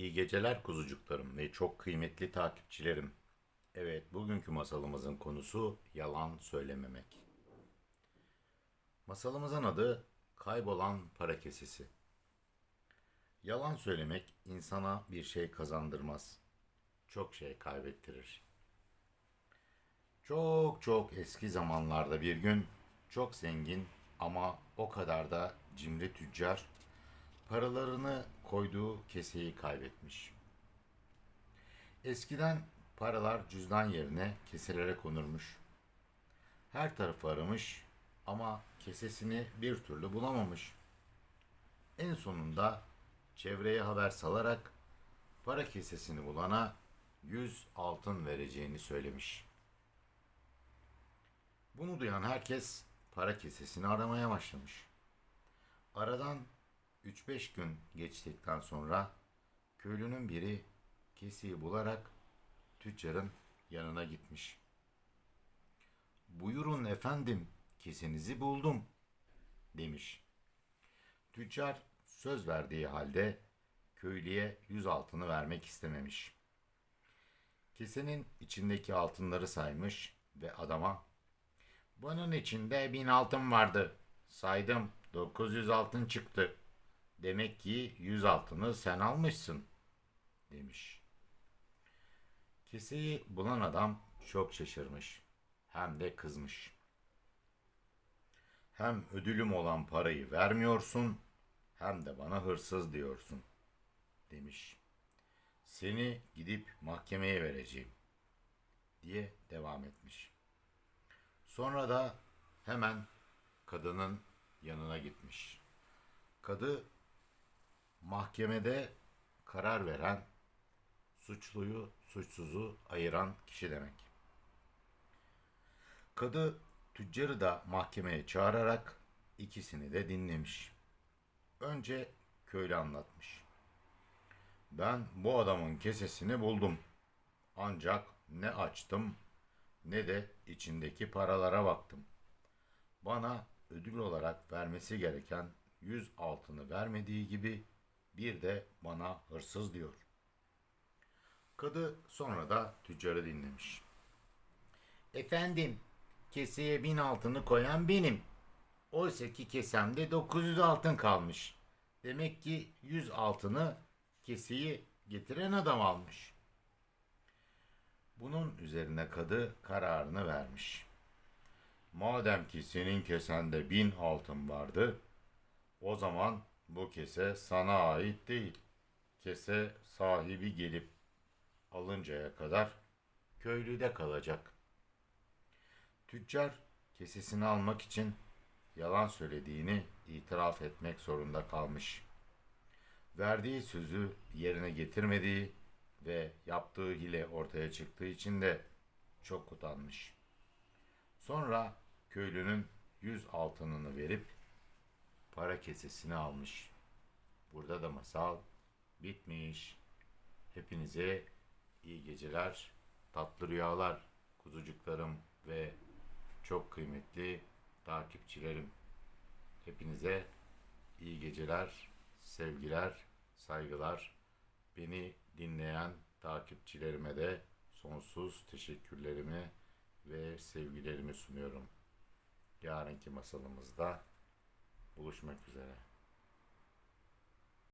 İyi geceler kuzucuklarım ve çok kıymetli takipçilerim. Evet, bugünkü masalımızın konusu yalan söylememek. Masalımızın adı Kaybolan Para Kesesi. Yalan söylemek insana bir şey kazandırmaz. Çok şey kaybettirir. Çok çok eski zamanlarda bir gün çok zengin ama o kadar da cimri tüccar paralarını koyduğu keseyi kaybetmiş. Eskiden paralar cüzdan yerine keselere konurmuş. Her tarafı aramış ama kesesini bir türlü bulamamış. En sonunda çevreye haber salarak para kesesini bulana 100 altın vereceğini söylemiş. Bunu duyan herkes para kesesini aramaya başlamış. Aradan 3-5 gün geçtikten sonra köylünün biri keseyi bularak tüccarın yanına gitmiş. Buyurun efendim, kesenizi buldum demiş. Tüccar söz verdiği halde köylüye yüz altını vermek istememiş. Kesenin içindeki altınları saymış ve adama bunun içinde bin altın vardı. Saydım 900 altın çıktı. Demek ki 100 altını sen almışsın demiş. Keseyi bulan adam çok şaşırmış. Hem de kızmış. Hem ödülüm olan parayı vermiyorsun hem de bana hırsız diyorsun demiş. Seni gidip mahkemeye vereceğim diye devam etmiş. Sonra da hemen kadının yanına gitmiş. Kadı mahkemede karar veren, suçluyu suçsuzu ayıran kişi demek. Kadı tüccarı da mahkemeye çağırarak ikisini de dinlemiş. Önce köylü anlatmış. Ben bu adamın kesesini buldum. Ancak ne açtım ne de içindeki paralara baktım. Bana ödül olarak vermesi gereken yüz altını vermediği gibi bir de bana hırsız diyor. Kadı sonra da tüccarı dinlemiş. Efendim, keseye bin altını koyan benim. Oysa ki kesemde 900 altın kalmış. Demek ki 100 altını keseyi getiren adam almış. Bunun üzerine kadı kararını vermiş. Madem ki senin kesende bin altın vardı, o zaman bu kese sana ait değil. Kese sahibi gelip alıncaya kadar köylüde kalacak. Tüccar kesesini almak için yalan söylediğini itiraf etmek zorunda kalmış. Verdiği sözü yerine getirmediği ve yaptığı hile ortaya çıktığı için de çok utanmış. Sonra köylünün yüz altınını verip para kesesini almış. Burada da masal bitmiş. Hepinize iyi geceler, tatlı rüyalar, kuzucuklarım ve çok kıymetli takipçilerim. Hepinize iyi geceler, sevgiler, saygılar. Beni dinleyen takipçilerime de sonsuz teşekkürlerimi ve sevgilerimi sunuyorum. Yarınki masalımızda buluşmak üzere.